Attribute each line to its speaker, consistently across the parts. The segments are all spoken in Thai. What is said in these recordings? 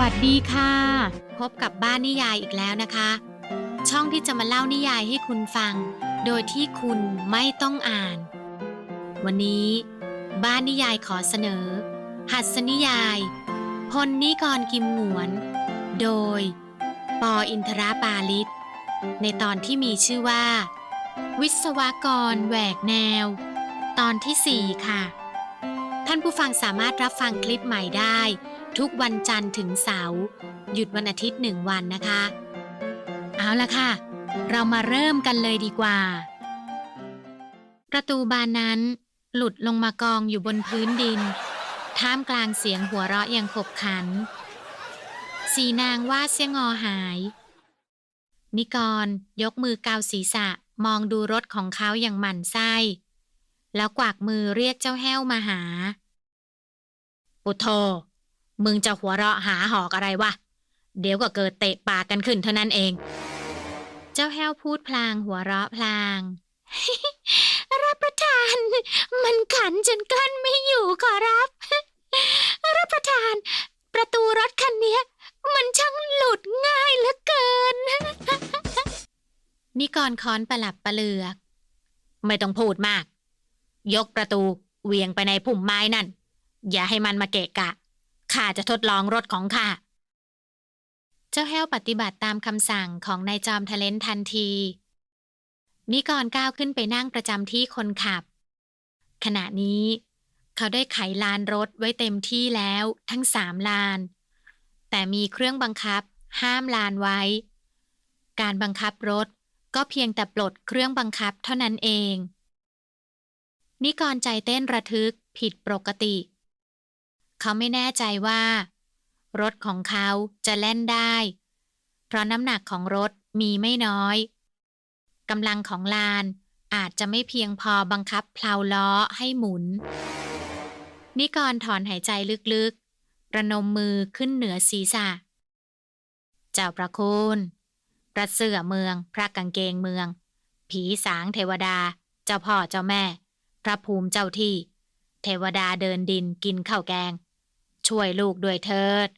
Speaker 1: วัสดีค่ะ พบกับบ้านนิยายอีกแล้วนะคะ ช่องที่จะมาเล่านิยายให้คุณฟัง โดยที่คุณไม่ต้องอ่าน วันนี้ บ้านนิยายขอเสนอ หัสนิยาย พลนิกรกิมหงวน โดย ปออินทราปาลิศในตอนที่มีชื่อว่า วิศวกรแหวกแนว ตอนที่ 4 ค่ะ ท่านผู้ฟังสามารถรับฟังคลิปใหม่ได้ ทุกวันจันทร์ถึงเสาร์หยุดวันอาทิตย์หนึ่งวันนะคะ เอาละค่ะ เรามาเริ่มกันเลยดีกว่า ประตูบานนั้น หลุดลงมากองอยู่บนพื้นดิน ท่ามกลางเสียงหัวเราะอย่างขบขัน สีนางว่าดเสียงอหาย นิกรยกมือเกาศีรษะมองดูรถของเขาอย่างหมั่นไส้ แล้วกวักมือเรียกเจ้าแห้วมาหา ปุโท มึงจะหัวเราะหาหอกอะไรวะ เดี๋ยวก็เกิดเตะปากกันขึ้นเท่านั้นเอง เจ้าแห้วพูดพลางหัวเราะพลาง รับประทาน มันขันจนกลั้นไม่อยู่ขอรับ รับประทาน ประตูรถคันนี้มันช่างหลุดง่ายเหลือเกิน นิกรค้อนประหลับประเลือก ไม่ต้องพูดมาก ยกประตูเวียงไปในพุ่มไม้นั่น อย่าให้มันมาเกะกะ ข้าจะทดลองรถของข้า เจ้าแห้วปฏิบัติตามคำสั่งของนายจอมทะเลนทันที นิกรก้าวขึ้นไปนั่งประจำที่คนขับ ขณะนี้ เขาได้ไขลานรถไว้เต็มที่แล้วทั้งสามลาน แต่มีเครื่องบังคับ ห้ามลานไว้ การบังคับรถก็เพียงแต่ปลดเครื่องบังคับเท่านั้นเอง นิกรใจเต้นระทึกผิดปกติเขาไม่แน่ใจว่า รถของเขาจะแล่นได้ เพราะน้ำหนักของรถมีไม่น้อยกำลังของลานอาจจะไม่เพียงพอบังคับเพลาล้อให้หมุน นิกรถอนหายใจลึกๆ ประนมมือขึ้นเหนือศีรษะ เจ้าประคุณพระเสือเมือง พระกางเกงเมือง ผีสางเทวดา เจ้าพ่อเจ้าแม่ พระภูมิเจ้าที่ เทวดาเดินดินกินข้าวแกง ช่วยลูกด้วยเถิด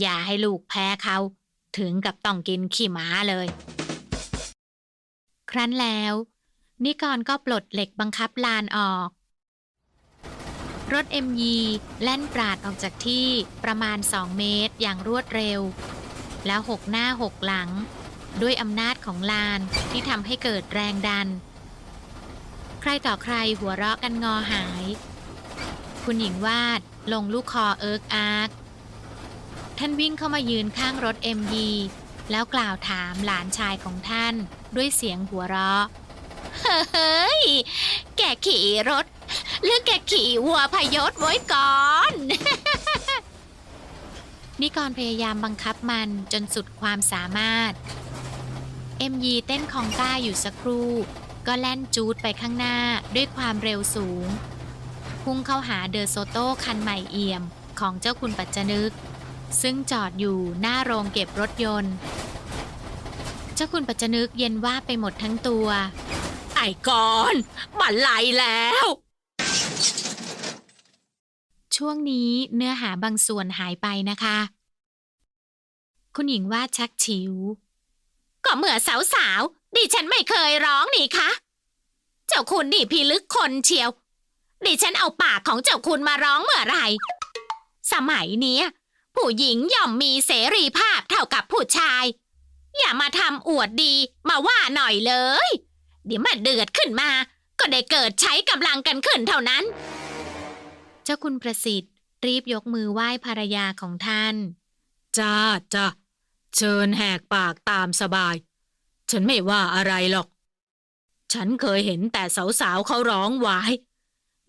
Speaker 1: อย่าให้ลูกแพ้เขา ถึงกับต้องกินขี้หมาเลย ครั้นแล้ว นิกรก็ปลดเหล็กบังคับลานออก รถเอ็มยีแล่นปราดออกจากที่ประมาณ2เมตรอย่างรวดเร็ว แล้วหกหน้าหกหลัง ด้วยอำนาจของลานที่ทำให้เกิดแรงดัน ใครต่อใครหัวเราะกันงอหาย คุณหญิงวาดลงลูกคอเอิร์กอาร์กท่านวิ่งเข้ามายืนข้างรถเอ็มยีแล้วกล่าวถามหลานชายของท่านด้วยเสียงหัวเราะ เฮ้ย แกขี่รถ หรือแกขี่วัวพยศไว้ก่อน นิกรพยายามบังคับมันจนสุดความสามารถ เอ็มยีเต้นคองก้าอยู่สักครู่ ก็แล่นจูดไปข้างหน้าด้วยความเร็วสูง พุ่งเข้าหาเดอโซโต้คันใหม่เอี่ยมของเจ้าคุณปัจจนึก ซึ่งจอดอยู่หน้าโรงเก็บรถยนต์ เจ้าคุณปัจจนึกเย็นว่าไปหมดทั้งตัว
Speaker 2: ไอ้กอนบันไลแล้ว
Speaker 1: ช่วงนี้เนื้อหาบางส่วนหายไปนะคะ คุณหญิงว่าดชักฉิว
Speaker 2: ก็เหมือสาวๆดิฉันไม่เคยร้องนี่คะ เจ้าคุณนี่พิลึกคนเชียว ดิฉันเอาปากของเจ้าคุณมาร้องเมื่อไหร่สมัยเนี้ย ผู้หญิงย่อมมีเสรีภาพเท่ากับผู้ชาย อย่ามาทำอวดดีมาว่าหน่อยเลย เดี๋ยวมาเดือดขึ้นมา ก็ได้เกิดใช้กำลังกันขึ้นเท่านั้น
Speaker 1: เจ้าคุณประสิทธิ์ รีบยกมือไหว้ภรรยาของท่าน
Speaker 3: จ้าจ้าเชิญแหกปากตามสบาย ฉันไม่ว่าอะไรหรอก ฉันเคยเห็นแต่สาวๆเขาร้องไว้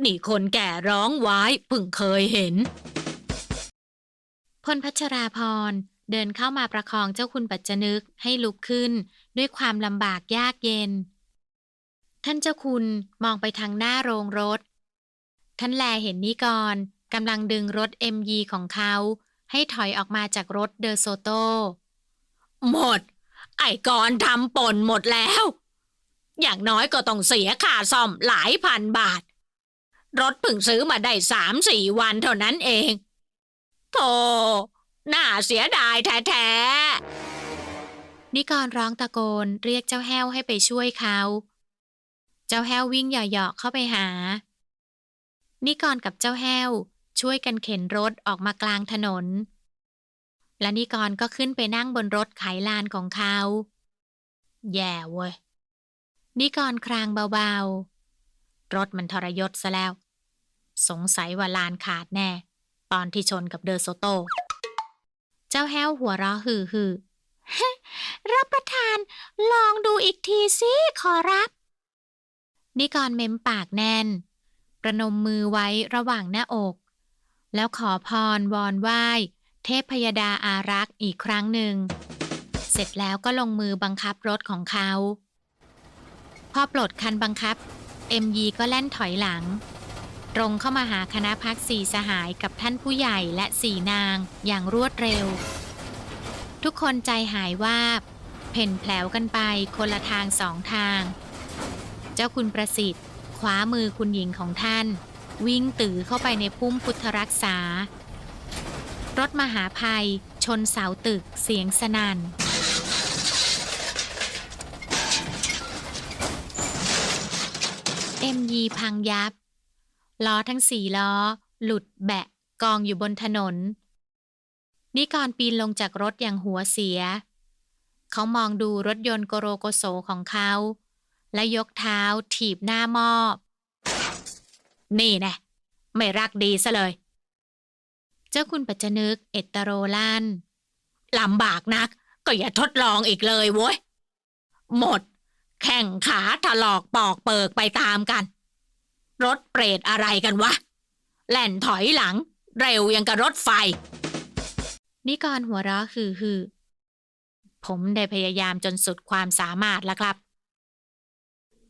Speaker 3: นี่คนแก่ร้องไว้เพิ่งเคยเห็น
Speaker 1: พลพัชราพรเดินเข้ามาประคองเจ้าคุณปัจจนึกให้ลุกขึ้น ด้วยความลำบากยากเย็น ท่านเจ้าคุณมองไปทางหน้าโรงรถ ท่านแลเห็นนิกรกำลังดึงรถ MG ของเขา ให้ถอยออกมาจากรถเดอโซโต
Speaker 2: หมด ไอ้กอนทำป่นหมดแล้ว อย่างน้อยก็ต้องเสียค่าซ่อมหลายพันบาท รถเพิ่งซื้อมาได้สามสี่วันเท่านั้นเองโธ่น่าเสียดายแท้ๆ
Speaker 1: นิกรร้องตะโกนเรียกเจ้าแห้วให้ไปช่วยเขา เจ้าแห้ววิ่งเหยาะๆเข้าไปหา นิกรกับเจ้าแห้วช่วยกันเข็นรถออกมากลางถนน และนิกรก็ขึ้นไปนั่งบนรถไขลานของเขา แย่เว้ยนิกรครางเบาๆ รถมันทรยศซะแล้ว สงสัยว่าลานขาดแน่ ตอนที่ชนกับเดอโซโต เจ้าแห้วหัวเราะฮือฮือ
Speaker 2: ๆรับประทาน ลองดูอีกทีสิ ขอรับ
Speaker 1: นิกรเม้มปากแน่น ประนมมือไว้ระหว่างหน้าอก แล้วขอพรวอนไหว้ เทพพยดาอารักษ์อีกครั้งหนึ่ง เสร็จแล้วก็ลงมือบังคับรถของเขา พอปลดคันบังคับ เอ็มยีก็แล่นถอยหลัง ตรงเข้ามาหาคณะพักสี่สหายกับท่านผู้ใหญ่และสี่นางอย่างรวดเร็ว ทุกคนใจหายวาบ เพ่นแผลวกันไปคนละทางสองทาง เจ้าคุณประสิทธิ์คว้ามือคุณหญิงของท่าน วิ่งตือเข้าไปในพุ่มพุทธรักษา รถมหาภัย ชนเสาตึกเสียงสนัน่นเอ็มยีพังยับ ล้อทั้งสี่ล้อ หลุดแบะ กองอยู่บนถนน นิกรปีนลงจากรถอย่างหัวเสีย เขามองดูรถยนต์โกโรโกโสของเขา และยกเท้าถีบหน้ามอบ นี่แน่ไม่รักดีซะเลย เจ้าคุณปัจจนึกเอตโรลัน
Speaker 2: ลำบากนัก ก็อย่าทดลองอีกเลยโว้ย หมด แข่งขาถลอกปอกเปิกไปตามกัน รถเปรตอะไรกันวะ แล่นถอยหลัง เร็วยังกับรถไฟ
Speaker 1: นิกรหัวเราะคือคือ ผมได้พยายามจนสุดความสามารถแล้วครับ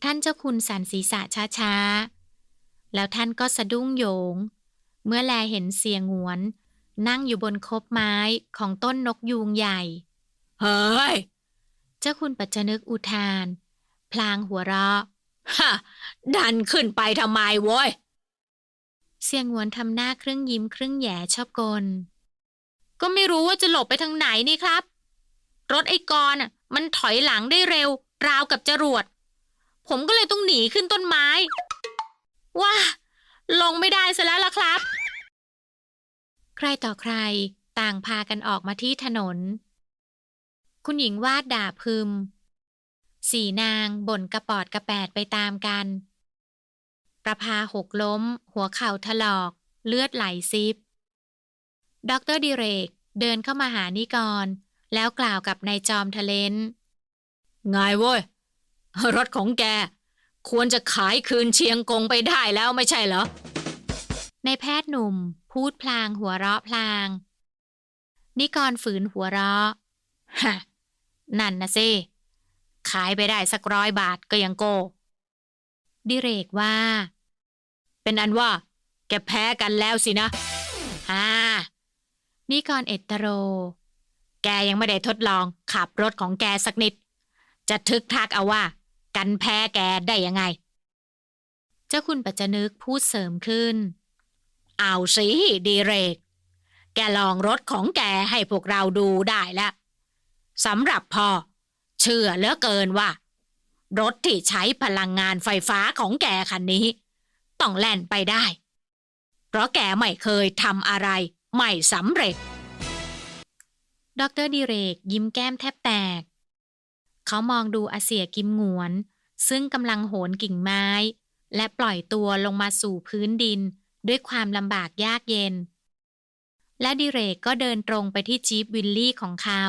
Speaker 1: ท่านเจ้าคุณสันศีรษะช้าๆ แล้วท่านก็สะดุ้งโยง เมื่อแลเห็นเสียงหวน นั่งอยู่บนคบไม้ของต้นนกยูงใหญ่
Speaker 2: เฮ้ย
Speaker 1: เจ้าคุณปัจจนึกอุทาน พลางหัวเราะ
Speaker 2: ฮะดันขึ้นไปทำไมโว้ย
Speaker 1: เสียงหวนทำหน้าครึ่งยิ้มครึ่งแหย่ชอบกล ก็ไม่รู้ว่าจะหลบไปทางไหนนี่ครับ รถไอ้กรณ์อะมันถอยหลังได้เร็ว ราวกับจรวด ผมก็เลยต้องหนีขึ้นต้นไม้ ว้า ลงไม่ได้ซะแล้วล่ะครับ ใครต่อใครต่างพากันออกมาที่ถนน คุณหญิงวาดด่าพึม สี่นางบ่นกระปอดกระแปดไปตามกัน ประภาหกล้ม หัวเข่าถลอก เลือดไหลซิบดอกเตอรดิเรกเดินเข้ามาหานิกร แล้วกล่าวกับนายจอมทะเลน
Speaker 3: ไงเว้ย รถของแก ควรจะขายคืนเชียงกงไปได้แล้วไม่ใช่เหรอ
Speaker 1: ในายแพทย์หนุ่ม พูดพลางหัวเราะพลาง นิกรฝืนหัวเราะฮะนั่นนะสิ ขายไปได้สักร้อยบาทก็ยังโกดิเรกว่า
Speaker 3: เป็นอันว่า แกแพ้กันแล้วสินะ
Speaker 1: ฮ่านิกรเอตโร แกยังไม่ได้ทดลองขับรถของแกสักนิด จะทึกทักเอาว่า กันแพ้แกได้ยังไง เจ้าคุณปัจจนึกพูดเสริมขึ้น
Speaker 2: เอาสิดีเรก แกลองรถของแกให้พวกเราดูได้แล้วสำหรับพ่อ เชื่อเหลือเกินว่า รถที่ใช้พลังงานไฟฟ้าของแกคันนี้ ต้องแล่นไปได้ เพราะแกไม่เคยทำอะไร ไม่สำเร็จ
Speaker 1: ดอกเตอรดิเรกยิ้มแก้มแทบแตก เขามองดูอาเสียกิมหงวน ซึ่งกำลังโหนกิ่งไม้ และปล่อยตัวลงมาสู่พื้นดินด้วยความลำบากยากเย็น และดิเรกก็เดินตรงไปที่จีปวิลลี่ของเขา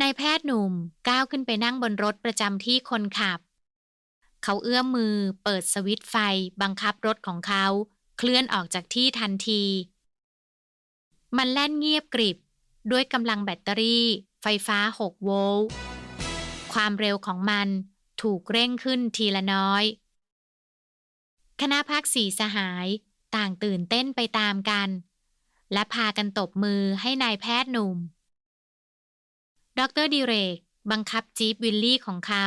Speaker 1: นายแพทย์หนุ่มก้าวขึ้นไปนั่งบนรถประจำที่คนขับ เขาเอื้อมมือเปิดสวิตช์ไฟบังคับรถของเขา เคลื่อนออกจากที่ทันที มันแล่นเงียบกริบ ด้วยกำลังแบตเตอรี่ ไฟฟ้า 6 โวลต์ ความเร็วของมันถูกเร่งขึ้นทีละน้อย คณะพักสีสหายต่างตื่นเต้นไปตามกัน และพากันตบมือให้นายแพทย์หนุ่ม ดรดิเรก บังคับจี๊ปวิลลี่ของเขา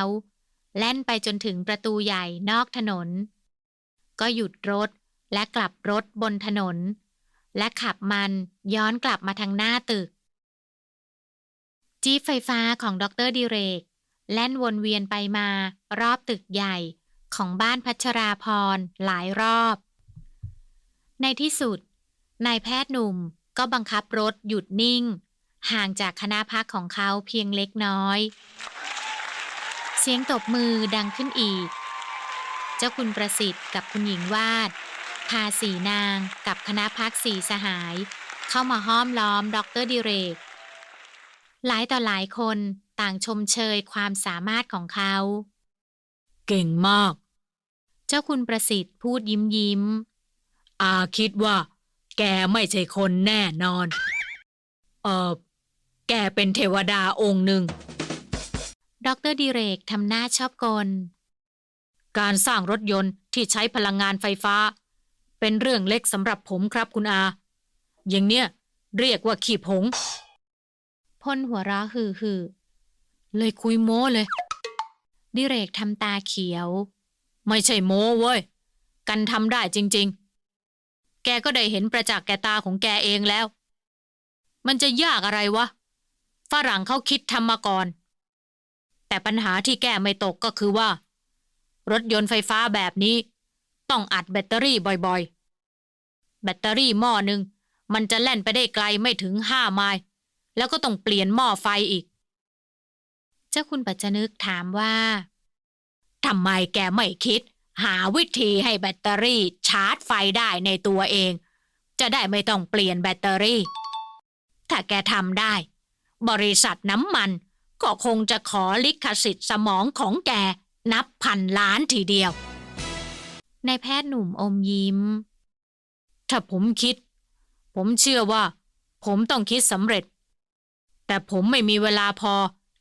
Speaker 1: แล่นไปจนถึงประตูใหญ่นอกถนน ก็หยุดรถและกลับรถบนถนน และขับมันย้อนกลับมาทางหน้าตึก จี๊ปไฟฟ้าของดรดิเรก แล่นวนเวียนไปมารอบตึกใหญ่ของบ้านพัชราพรหลายรอบ ในที่สุดนายแพทย์หนุ่มก็บังคับรถหยุดนิ่ง ห่างจากคณะพักของเขาเพียงเล็กน้อย เสียงตบมือดังขึ้นอีก เจ้าคุณประสิทธิ์กับคุณหญิงวาด พาสีนางกับคณะพักสีสหาย เข้ามาห้อมล้อมดรดิเรก หลายต่อหลายคนต่างชมเชยความสามารถของเขา
Speaker 3: เก่งมาก
Speaker 1: เจ้าคุณประสิทธิ์พูดยิ้มยิ้ม
Speaker 3: อาคิดว่า แกไม่ใช่คนแน่นอน เออแกเป็นเทวดาองค์หนึ่ง
Speaker 1: ดรดิเรกทำหน้าชอบกล
Speaker 3: การสร้างรถยนต์ที่ใช้พลังงานไฟฟ้า เป็นเรื่องเล็กสำหรับผมครับคุณอา อย่างเนี้ยเรียกว่าขีบหง
Speaker 1: พ่นหัวเราะฮือฮือ
Speaker 3: เลยคุยโม้เลย
Speaker 1: ดิเรกทำตาเขียว
Speaker 3: ไม่ใช่โม้เว้ย กันทำได้จริง ๆ แกก็ได้เห็นประจักษ์แกตาของแกเองแล้ว มันจะยากอะไรวะ ฝรั่งเขาคิดทำมาก่อน แต่ปัญหาที่แก้ไม่ตกก็คือว่า รถยนต์ไฟฟ้าแบบนี้ ต้องอัดแบตเตอรี่บ่อยๆ แบตเตอรี่หม้อหนึ่งมันจะแล่นไปได้ไกลไม่ถึงห้าไมล์แล้วก็ต้องเปลี่ยนหม้อไฟอีก
Speaker 1: เจ้าคุณปัจจนึกถามว่า
Speaker 3: ทำไมแกไม่คิด หาวิธีให้แบตเตอรี่ชาร์จไฟได้ในตัวเอง จะได้ไม่ต้องเปลี่ยนแบตเตอรี่ ถ้าแกทำได้ บริษัทน้ำมัน ก็คงจะขอลิขสิทธิ์สมองของแกนับพันล้านทีเดียว
Speaker 1: นายแพทย์หนุ่มอมยิ้ม
Speaker 3: ถ้าผมคิด ผมเชื่อว่า ผมต้องคิดสำเร็จ แต่ผมไม่มีเวลาพอ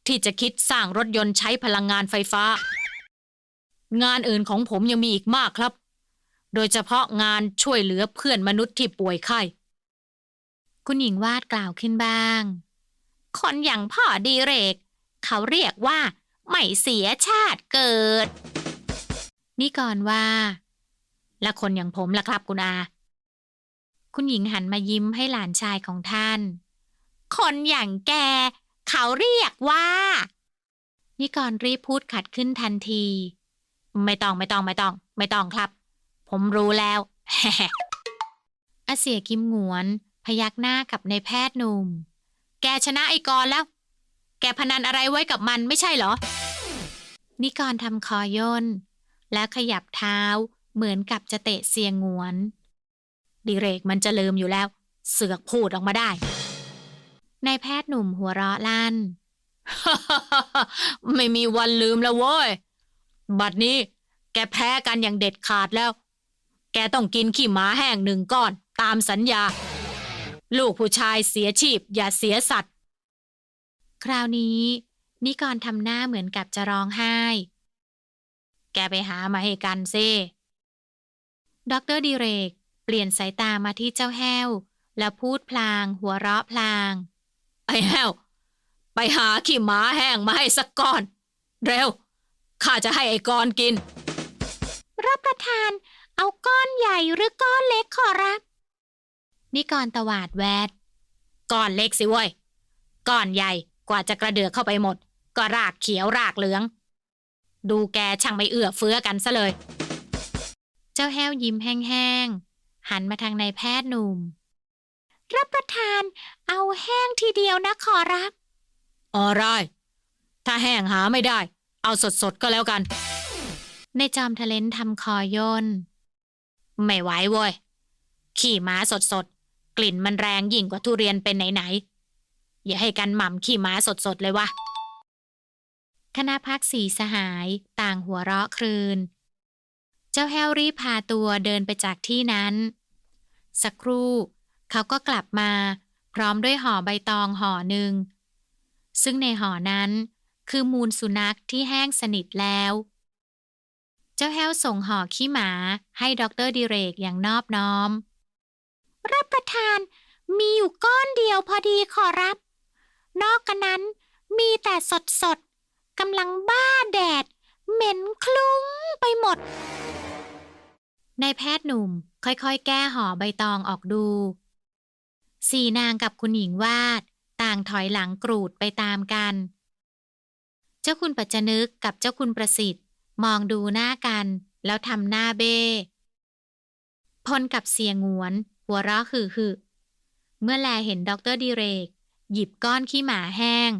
Speaker 3: ที่จะคิดสร้างรถยนต์ใช้พลังงานไฟฟ้า งานอื่นของผมยังมีอีกมากครับ โดยเฉพาะงานช่วยเหลือเพื่อนมนุษย์ที่ป่วยไข้
Speaker 1: คุณหญิงวาดกล่าวขึ้นบ้าง
Speaker 2: คนอย่างพ่อดีเรก เขาเรียกว่า ไม่เสียชาติเกิด
Speaker 1: นี่ก่อนว่า
Speaker 3: และคนอย่างผมล่ะครับคุณอา
Speaker 1: คุณหญิงหันมายิ้มให้หลานชายของท่าน
Speaker 2: คนอย่างแก เขาเรียกว่า
Speaker 1: นิกรรีบพูดขัดขึ้นทันที
Speaker 3: ไม่ต้องไม่ต้องไม่ต้อง ไม่ต้องครับ ผมรู้แล้ว
Speaker 1: อาเสียกิมหงวน พยักหน้ากับนายแพทย์หนุ่ม
Speaker 3: แกชนะไอ้กรแล้ว แกพนันอะไรไว้กับมันไม่ใช่เหรอ
Speaker 1: นิกรทำคอย่นแล้วขยับเท้าเหมือนกับจะเตะเสียงงวน
Speaker 3: ดิเรกมันจะลืมอยู่แล้ว เสือกพูดออกมาได้
Speaker 1: นายแพทย์หนุ่มหัวเราะลั่น
Speaker 3: ไม่มีวันลืมแล้วเว้ย บัดนี้ แกแพ้กันอย่างเด็ดขาดแล้ว แกต้องกินขี้หมาแห้งหนึ่งก้อน ตามสัญญา ลูกผู้ชายเสียชีพ อย่าเสียสัตว์
Speaker 1: คราวนี้นิกรทำหน้าเหมือนกับจะร้องไห้
Speaker 3: แกไปหามาให้กันซิ
Speaker 1: ด็อกเตอร์ดิเรก เปลี่ยนสายตามาที่เจ้าแห้ว แล้วพูดพลางหัวเราะพลาง
Speaker 3: ไอ้แห้ว ไปหาขี้หมาแห้งมาให้สักก้อน เร็ว ข้าจะให้ไอ้กรกิน
Speaker 2: รับประทาน เอาก้อนใหญ่หรือก้อนเล็กขอรับ
Speaker 1: นิกรตวาดแวด
Speaker 3: ก้อนเล็กสิเว้ย ก้อนใหญ่กว่าจะกระเดือกเข้าไปหมด ก็รากเขียวรากเหลือง ดูแกช่างไม่เอื้อเฟื้อกันซะเลย
Speaker 1: เจ้าแห้วยิ้มแห้งๆ หันมาทางนายแพทย์หนุ่ม
Speaker 2: รับประทาน เอาแห้งทีเดียวนะขอรับ
Speaker 3: ออไร ถ้าแห้งหาไม่ได้ เอาสดๆก็แล้วกัน
Speaker 1: ในจอมทะเลนทำคอย่น
Speaker 3: ไม่ไหวเว้ย ขี่ม้าสดๆ กลิ่นมันแรงยิ่งกว่าทุเรียนเป็นไหนๆอย่าให้กันหม่ำขี่ม้าสดๆเลยวะ
Speaker 1: คณะพักสีสหายต่างหัวเราะครืน เจ้าแห้วรีพาตัวเดินไปจากที่นั้น สักครู่ เขาก็กลับมา พร้อมด้วยห่อใบตองห่อหนึ่ง ซึ่งในห่อนั้นคือมูลสุนัขที่แห้งสนิทแล้ว เจ้าแห้วส่งห่อขี้หมาให้ด็อกเตอร์ดิเรกอย่างนอบน้อม
Speaker 2: รับประทานมีอยู่ก้อนเดียวพอดีขอรับ นอกกันนั้นมีแต่สดสดๆกำลังบ้าแดด เหม็นคลุ้งไปหมด
Speaker 1: นายแพทย์หนุ่มค่อยๆ แก้ห่อใบตองออกดู สี่นางกับคุณหญิงวาด ต่างถอยหลังกรูดไปตามกัน เจ้าคุณปัจจนึกกับเจ้าคุณประสิทธิ์ มองดูหน้ากันแล้วทำหน้าเบ้พลกับเสียงวน หัวเราะหึ่หึเมื่อแลเห็นด็อกเตอร์ดิเรก หยิบก้อนขี้หมาแห้ง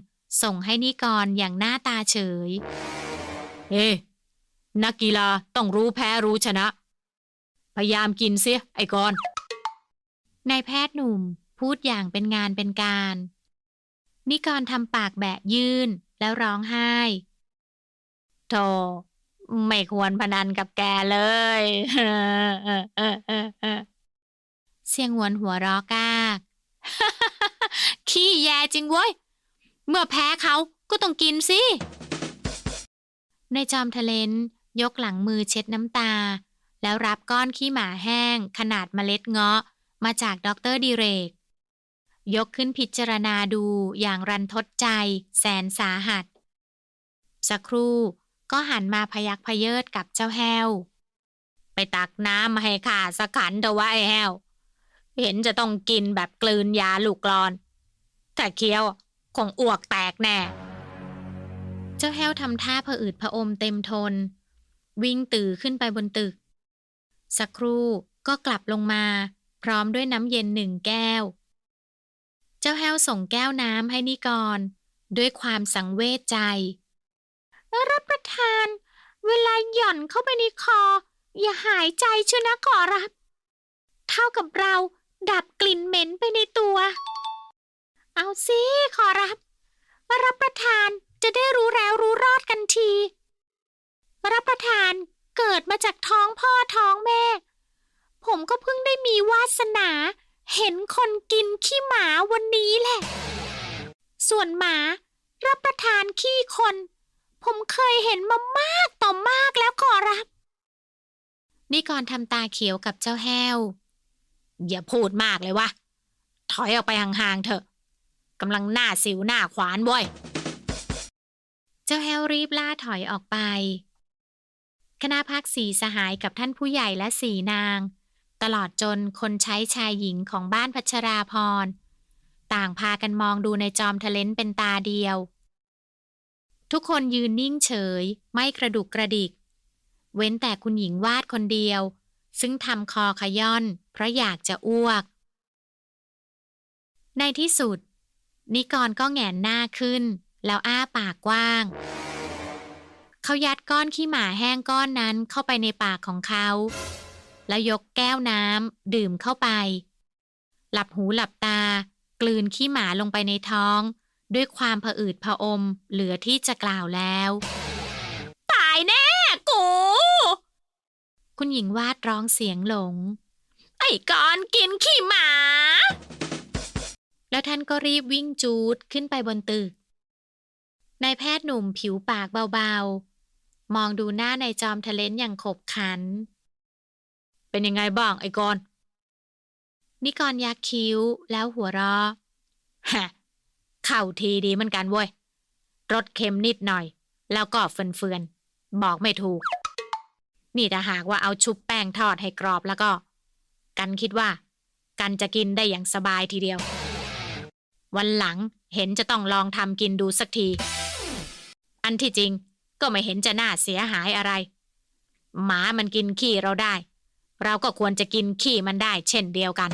Speaker 1: ส่งให้นิกรอย่างหน้าตาเฉย
Speaker 3: เฮ้นักกีฬาต้องรู้แพ้รู้ชนะ พยายามกินเสียไอ้กอน
Speaker 1: นายแพทย์หนุ่มพูดอย่างเป็นงานเป็นการ นิกรทำปากแบะยื่นแล้วร้องไห้โธ่ไม่ควรพนันกับแกเลย เสียงหวนหัวรอกากขี้แยจริงเว้ย เมื่อแพ้เขาก็ต้องกินสิ ในจอมทะเลนยกหลังมือเช็ดน้ำตา แล้วรับก้อนขี้หมาแห้ง ขนาดเมล็ดเงาะ มาจากด็อกเตอร์ดิเรก ยกขึ้นพิจารณาดูอย่างรันทดใจ แสนสาหัส สักครู่ก็หันมาพยักพเยิดกับเจ้าแห้ว ไปตักน้ำมาให้ข้าสักขันเถอะวะไอ้แห้ว เห็นจะต้องกินแบบกลืนยาลูกกรอนแต่เคี้ยวคงอ้วกแตกแน่ เจ้าแห้วทำท่าผะอืดผะอมเต็มทน วิ่งตื่อขึ้นไปบนตึก สักครู่ก็กลับลงมา พร้อมด้วยน้ำเย็นหนึ่งแก้ว เจ้าแห้วส่งแก้วน้ำให้นิกร ด้วยความสังเวชใจ รับประทาน เวลาหย่อนเข้าไปในคอ อย่าหายใจชียวนะขอรับ เท่ากับเรา ดับกลิ่นเหม็นไปในตัว เอาสิขอรับรับประทานจะได้รู้แล้วรู้รอดกันทีรับประทานเกิดมาจากท้องพ่อท้องแม่ ผมก็เพิ่งได้มีวาสนา เห็นคนกินขี้หมาวันนี้แหละ ส่วนหมา รับประทานขี้คน ผมเคยเห็นมามากต่อมากแล้วขอรับนี่ก่อนทำตาเขียวกับเจ้าแห้ว อย่าพูดมากเลยวะ ถอยออกไปห่างๆเถอะกำลังหน้าสิวหน้าขวานบ่อยเจ้าแห้วรีบล่าถอยออกไป คณะพักสีสหายกับท่านผู้ใหญ่และสีนาง ตลอดจนคนใช้ชายหญิงของบ้านพัชราพร ต่างพากันมองดูในจอมทะเลนเป็นตาเดียว ทุกคนยืนนิ่งเฉย ไม่กระดุกกระดิก เว้นแต่คุณหญิงวาดคนเดียว ซึ่งทำคอขย่อน เพราะอยากจะอ้วก ในที่สุด นิกรก็แหงนหน้าขึ้น แล้วอ้าปากกว้าง เขายัดก้อนขี้หมาแห้งก้อนนั้นเข้าไปในปากของเขา แล้วยกแก้วน้ำดื่มเข้าไป หลับหูหลับตา กลืนขี้หมาลงไปในท้อง ด้วยความผะอืดผะอมเหลือที่จะกล่าวแล้ว คุณหญิงวาดร้องเสียงหลง
Speaker 2: ไอ้กอนกินขี้หมา
Speaker 1: แล้วท่านก็รีบวิ่งจูดขึ้นไปบนตึกนายแพทย์หนุ่มผิวปากเบาๆ มองดูหน้าในายจอมทะเลนอย่างขบขัน
Speaker 3: เป็นยังไงบ้างไอ้กอน
Speaker 1: นิกรยักคิ้วแล้วหัวเราะ
Speaker 3: ฮะเข้าทีดีเหมือนกันเว้ยรสเค็มนิดหน่อย แล้วก็เฟือนๆ บอกไม่ถูก นี่ถ้าหากว่าเอาชุบแป้งทอดให้กรอบแล้วก็ กันคิดว่า กันจะกินได้อย่างสบายทีเดียว วันหลังเห็นจะต้องลองทำกินดูสักที อันที่จริงก็ไม่เห็นจะน่าเสียหายอะไร หมามันกินขี้เราได้ เราก็ควรจะกินขี้มันได้ เช่นเดียวกัน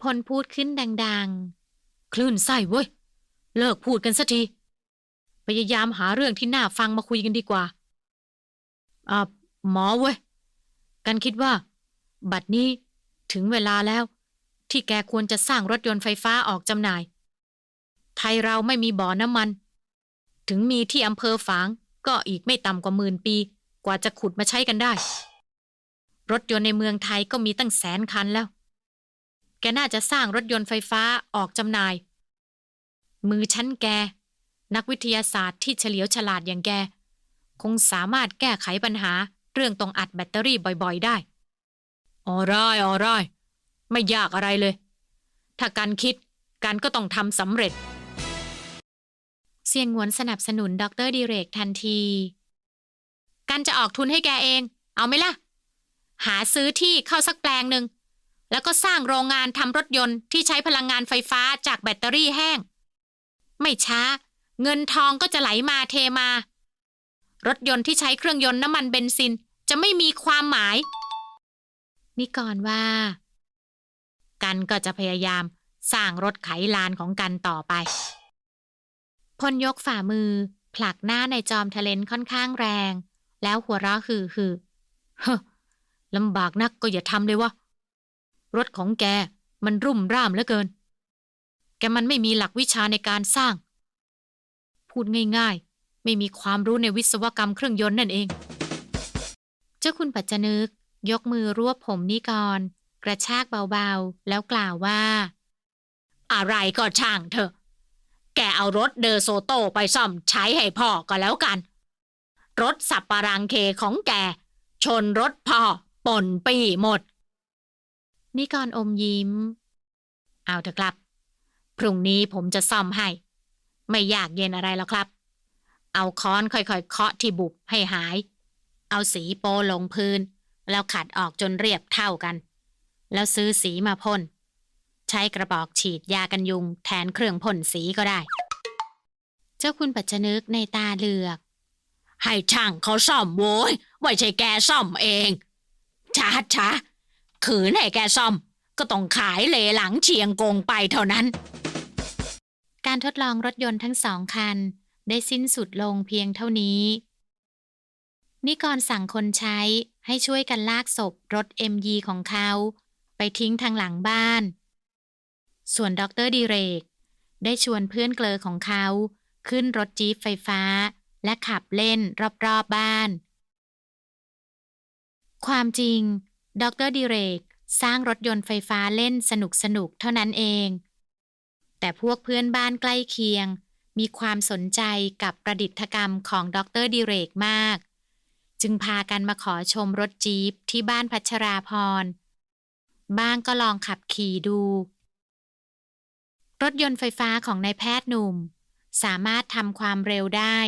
Speaker 1: พลพูดขึ้นดังๆ
Speaker 3: คลื่นไส้เว้ย เลิกพูดกันสักที พยายามหาเรื่องที่น่าฟังมาคุยกันดีกว่า อ่าหมอเว้ย กันคิดว่า บัดนี้ถึงเวลาแล้ว ที่แกควรจะสร้างรถยนต์ไฟฟ้าออกจำหน่าย ไทยเราไม่มีบ่อน้ำมัน ถึงมีที่อำเภอฝาง ก็อีกไม่ต่ำกว่าหมื่นปี กว่าจะขุดมาใช้กันได้ รถยนต์ในเมืองไทยก็มีตั้งแสนคันแล้ว แกน่าจะสร้างรถยนต์ไฟฟ้าออกจำหน่าย มือชั้นแก นักวิทยาศาสตร์ที่เฉลียวฉลาดอย่างแก คงสามารถแก้ไขปัญหา เรื่องต้องอัดแบตเตอรี่บ่อยๆ ได้ออร้อยออร้อยไม่ยากอะไรเลย ถ้าการคิดการก็ต้องทำสำเร็จ
Speaker 1: เสียงหวนสนับสนุนดรดิเรกทันที
Speaker 3: กันจะออกทุนให้แกเอง เอาไหมล่ะ หาซื้อที่เข้าสักแปลงหนึ่ง
Speaker 2: แล้วก็สร้างโรงงานทำรถยนต์ที่ใช้พลังงานไฟฟ้าจากแบตเตอรี่แห้ง ไม่ช้า เงินทองก็จะไหลมาเทมา รถยนต์ที่ใช้เครื่องยนต์น้ำมันเบนซินจะไม่มีความหมาย
Speaker 1: นิกรว่า กันก็จะพยายามสร้างรถไขลานของกันต่อไป พลยกฝ่ามือ ผลักหน้าในจอมทะเลนค่อนข้างแรง แล้วหัวเราะฮือฮือ
Speaker 3: เฮ้อลำบากนักก็อย่าทำเลยวะ รถของแกมันรุ่มร่ามเหลือเกิน แกมันไม่มีหลักวิชาในการสร้าง พูดง่าย ไม่มีความรู้ในวิศวกรรมเครื่องยนต์นั่นเอง
Speaker 1: เจ้าคุณปัจจนึก ยกมือรวบผมนิกร กระชากเบาๆ แล้วกล่าวว่า
Speaker 2: อะไรก็ช่างเถอะ แกเอารถเดอโซโตไปซ่อมใช้ให้พ่อก็แล้วกัน รถสับปะรังเคของแก ชนรถพ่อป่นปีหมด
Speaker 1: นิกรอมยิ้ม เอาเถอะครับ พรุ่งนี้ผมจะซ่อมให้ ไม่ยากเย็นอะไรหรอกครับ เอาค้อนค่อยๆเคาะที่บุบให้หาย เอาสีโปลงพื้น แล้วขัดออกจนเรียบเท่ากัน แล้วซื้อสีมาพ่น ใช้กระบอกฉีดยากันยุง แทนเครื่องพ่นสีก็ได้ เจ้าคุณปัจจนึกในตาเลือก
Speaker 2: ให้ช่างเขาซ่อมโว้ยไม่ใช่แกซ่อมเองช้าช้าขืนให้แกซ่อม ก็ต้องขายเลหลังเชียงกงไปเท่านั้น
Speaker 1: การทดลองรถยนต์ทั้งสองคัน ได้สิ้นสุดลงเพียงเท่านี้ นิกรสั่งคนใช้ให้ช่วยกันลากศพรถ MG ของเขา ไปทิ้งทางหลังบ้าน ส่วนด็อกเตอร์ดีเรก ได้ชวนเพื่อนเกลอของเขา ขึ้นรถจี๊ปไฟฟ้า และขับเล่นรอบๆบบ้าน ความจริงด็อกเตอร์ดีเรกสร้างรถยนต์ไฟฟ้าเล่นสนุกๆเท่านั้นเอง แต่พวกเพื่อนบ้านใกล้เคียง มีความสนใจกับประดิษฐกรรมของดรดิเรกมาก จึงพากันมาขอชมรถจี๊ปที่บ้านพัชราพร บ้างก็ลองขับขี่ดู รถยนต์ไฟฟ้าของนายแพทย์หนุ่ม สามารถทำความเร็วได้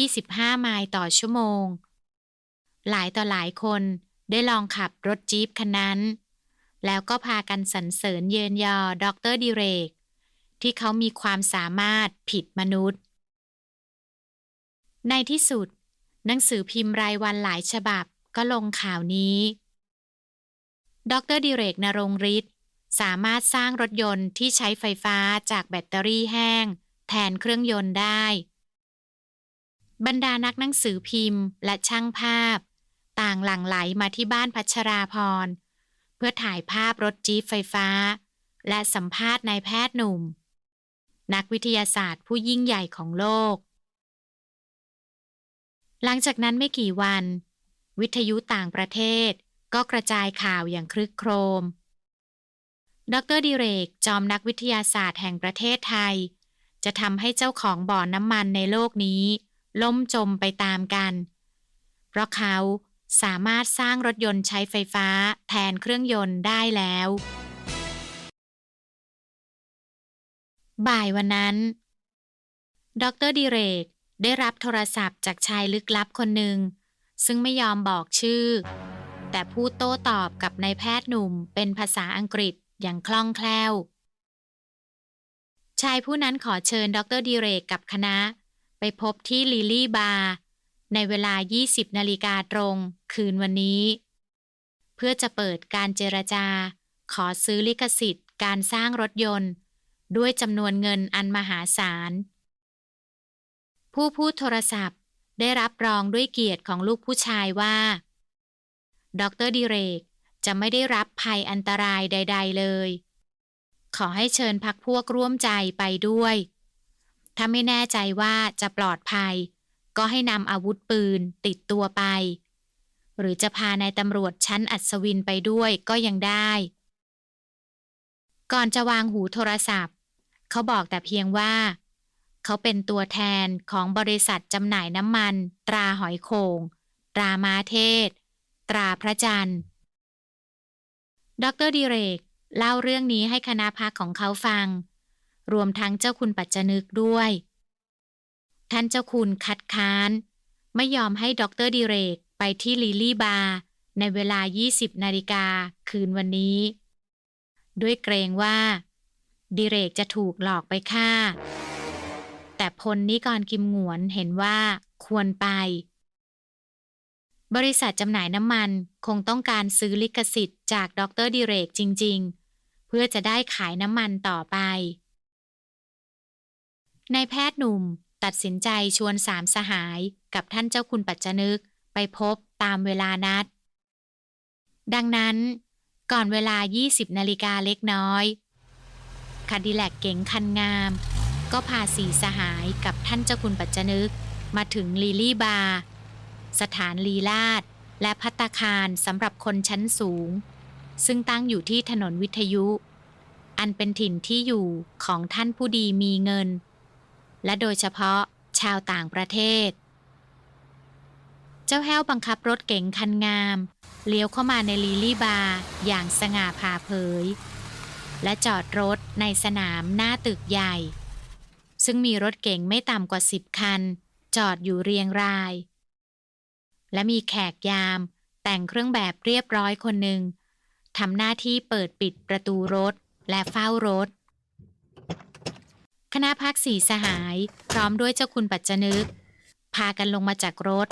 Speaker 1: 25 ไมล์ต่อชั่วโมง หลายต่อหลายคนได้ลองขับรถจี๊ปคันนั้น แล้วก็พากันสรรเสริญเยินยอดรดิเรก ที่เขามีความสามารถผิดมนุษย์ ในที่สุด หนังสือพิมพ์รายวันหลายฉบับก็ลงข่าวนี้ ดรดิเรกนรงฤทธิ์สามารถสร้างรถยนต์ที่ใช้ไฟฟ้าจากแบตเตอรี่แห้ง แทนเครื่องยนต์ได้ บรรดานักหนังสือพิมพ์และช่างภาพ ต่างหลั่งไหลมาที่บ้านพัชราพรเพื่อถ่ายภาพรถจี๊ปไฟฟ้า และสัมภาษณ์นายแพทย์หนุ่ม นักวิทยาศาสตร์ผู้ยิ่งใหญ่ของโลก หลังจากนั้นไม่กี่วัน วิทยุต่างประเทศก็กระจายข่าวอย่างครึกโครม ดรดิเรก จอมนักวิทยาศาสตร์แห่งประเทศไทย จะทำให้เจ้าของบ่อนน้ำมันในโลกนี้ ล่มจมไปตามกัน เพราะเขาสามารถสร้างรถยนต์ใช้ไฟฟ้าแทนเครื่องยนต์ได้แล้ว บ่ายวันนั้น ดรดิเรกได้รับโทรศัพท์จากชายลึกลับคนหนึ่ง ซึ่งไม่ยอมบอกชื่อ แต่พูดโต้ตอบกับนายแพทย์หนุ่มเป็นภาษาอังกฤษอย่างคล่องแคล่ว ชายผู้นั้นขอเชิญดรดิเรกกับคณะ ไปพบที่ลิลลี่บาร์ในเวลา 20 นาฬิกาตรงคืนวันนี้ เพื่อจะเปิดการเจรจา ขอซื้อลิขสิทธิ์การสร้างรถยนต์ ด้วยจำนวนเงินอันมหาศาล ผู้พูดโทรศัพท์ ได้รับรองด้วยเกียรติของลูกผู้ชายว่า ดรดิเรกจะไม่ได้รับภัยอันตรายใด ๆ เลย ขอให้เชิญพักพวกร่วมใจไปด้วย ถ้าไม่แน่ใจว่าจะปลอดภัย ก็ให้นำอาวุธปืนติดตัวไป หรือจะพานายตำรวจชั้นอัศวินไปด้วยก็ยังได้ ก่อนจะวางหูโทรศัพท์ เขาบอกแต่เพียงว่า เขาเป็นตัวแทนของบริษัทจำหน่ายน้ำมัน ตราหอยโขงตรามาเทศ ตราพระจันทร์ ดรดิเรก เล่าเรื่องนี้ให้คณะพักของเขาฟัง รวมทั้งเจ้าคุณปัจจนึกด้วย ท่านเจ้าคุณคัดค้าน ไม่ยอมให้ดรดิเรกไปที่ลิลลี่บาร์ในเวลา 20 นาฬิกาคืนวันนี้ ด้วยเกรงว่า ดิเรกจะถูกหลอกไปฆ่า แต่พลนิกรกิมหงวนเห็นว่าควรไป บริษัทจำหน่ายน้ำมันคงต้องการซื้อลิขสิทธิ์จากดรดิเรกจริง ๆ เพื่อจะได้ขายน้ำมันต่อไปนายแพทย์หนุ่มตัดสินใจชวนสามสหายกับท่านเจ้าคุณปัจจนึกไปพบตามเวลานัด ดังนั้น ก่อนเวลา 20 นาฬิกาเล็กน้อย คาดิแลกเก๋งคันงาม ก็พาสีสหายกับท่านเจ้าคุณปัจจนึก มาถึงลีลี่บาร์สถานลีลาดและพัตคารสำหรับคนชั้นสูง ซึ่งตั้งอยู่ที่ถนนวิทยุ อันเป็นถิ่นที่อยู่ของท่านผู้ดีมีเงิน และโดยเฉพาะชาวต่างประเทศ เจ้าแห้วบังคับรถเก๋งคันงาม เลี้ยวเข้ามาในลีลี่บาร์อย่างสง่าผ่าเผย และจอดรถในสนามหน้าตึกใหญ่ ซึ่งมีรถเก๋งไม่ต่ำกว่าสิบคัน จอดอยู่เรียงราย และมีแขกยาม แต่งเครื่องแบบเรียบร้อยคนหนึ่งทำหน้าที่เปิดปิดประตูรถและเฝ้ารถ คณะพักสีสหาย พร้อมด้วยเจ้าคุณปัจจนึก พากันลงมาจากรถ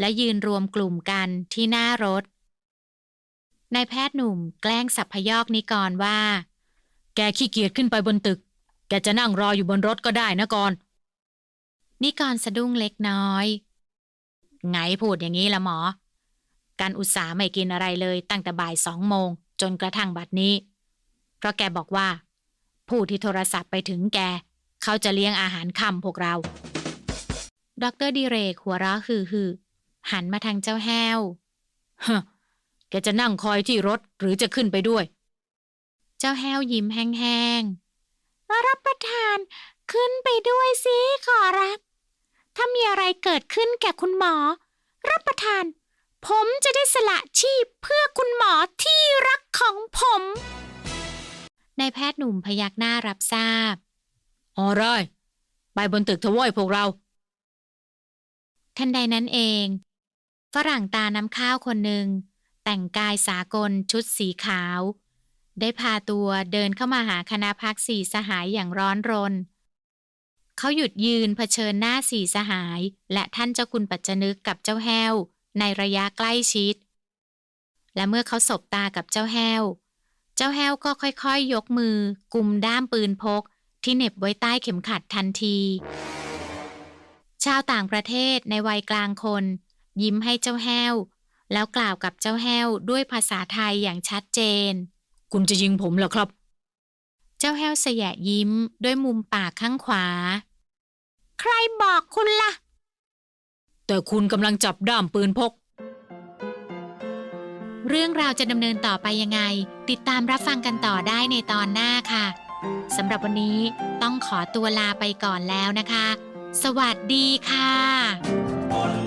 Speaker 1: และยืนรวมกลุ่มกันที่หน้ารถนายแพทย์หนุ่มแกล้งสับพยอกนิกรว่า
Speaker 3: แกขี้เกียจขึ้นไปบนตึก แกจะนั่งรออยู่บนรถก็ได้นะกรณ์
Speaker 1: นิกรสะดุ้งเล็กน้อย ไงพูดอย่างนี้ละหมอ การอุตส่าห์ไม่กินอะไรเลยตั้งแต่บ่ายสองโมง จนกระทั่งบัดนี้ เพราะแกบอกว่า ผู้ที่โทรศัพท์ไปถึงแก เขาจะเลี้ยงอาหารค่ำพวกเรา ดรดิเรกหัวเราะฮือฮือๆหันมาทางเจ้าแห้ว
Speaker 3: ฮะแกจะนั่งคอยที่รถหรือจะขึ้นไปด้วย
Speaker 1: เจ้าแห้วยิ้มแห้งๆรับประทานขึ้นไปด้วยสิขอรับ ถ้ามีอะไรเกิดขึ้นแก่คุณหมอ รับประทาน ผมจะได้สละชีพเพื่อคุณหมอที่รักของผมนายแพทย์หนุ่มพยักหน้ารับทราบ
Speaker 3: ออไรายไปบนตึกทะเว้ยพวกเรา
Speaker 1: ทันใดนั้นเอง ฝรั่งตาน้ำข้าวคนหนึ่ง แต่งกายสากลชุดสีขาว ได้พาตัวเดินเข้ามาหาคณะพักสี่สหายอย่างร้อนรน เขาหยุดยืนเผชิญหน้าสี่สหาย และท่านเจ้าคุณปัจจนึกกับเจ้าแห้ว ในระยะใกล้ชิด และเมื่อเขาสบตากับเจ้าแห้ว เจ้าแห้วก็ค่อยๆยยกมือ กุมด้ามปืนพก ที่เหน็บไว้ใต้เข็มขัดทันที ชาวต่างประเทศในวัยกลางคน ยิ้มให้เจ้าแห้ว แล้วกล่าวกับเจ้าแห้วด้วยภาษาไทยอย่างชัดเจน
Speaker 3: คุณจะยิงผมเหรอครับ
Speaker 1: เจ้าแห้วเสยะยิ้มด้วยมุมปากข้างขวา ใครบอกคุณล่ะ
Speaker 3: แต่คุณกำลังจับด้ามปืนพก
Speaker 1: เรื่องราวจะดำเนินต่อไปยังไง ติดตามรับฟังกันต่อได้ในตอนหน้าค่ะสำหรับวันนี้ต้องขอตัวลาไปก่อนแล้วนะคะ สวัสดีค่ะ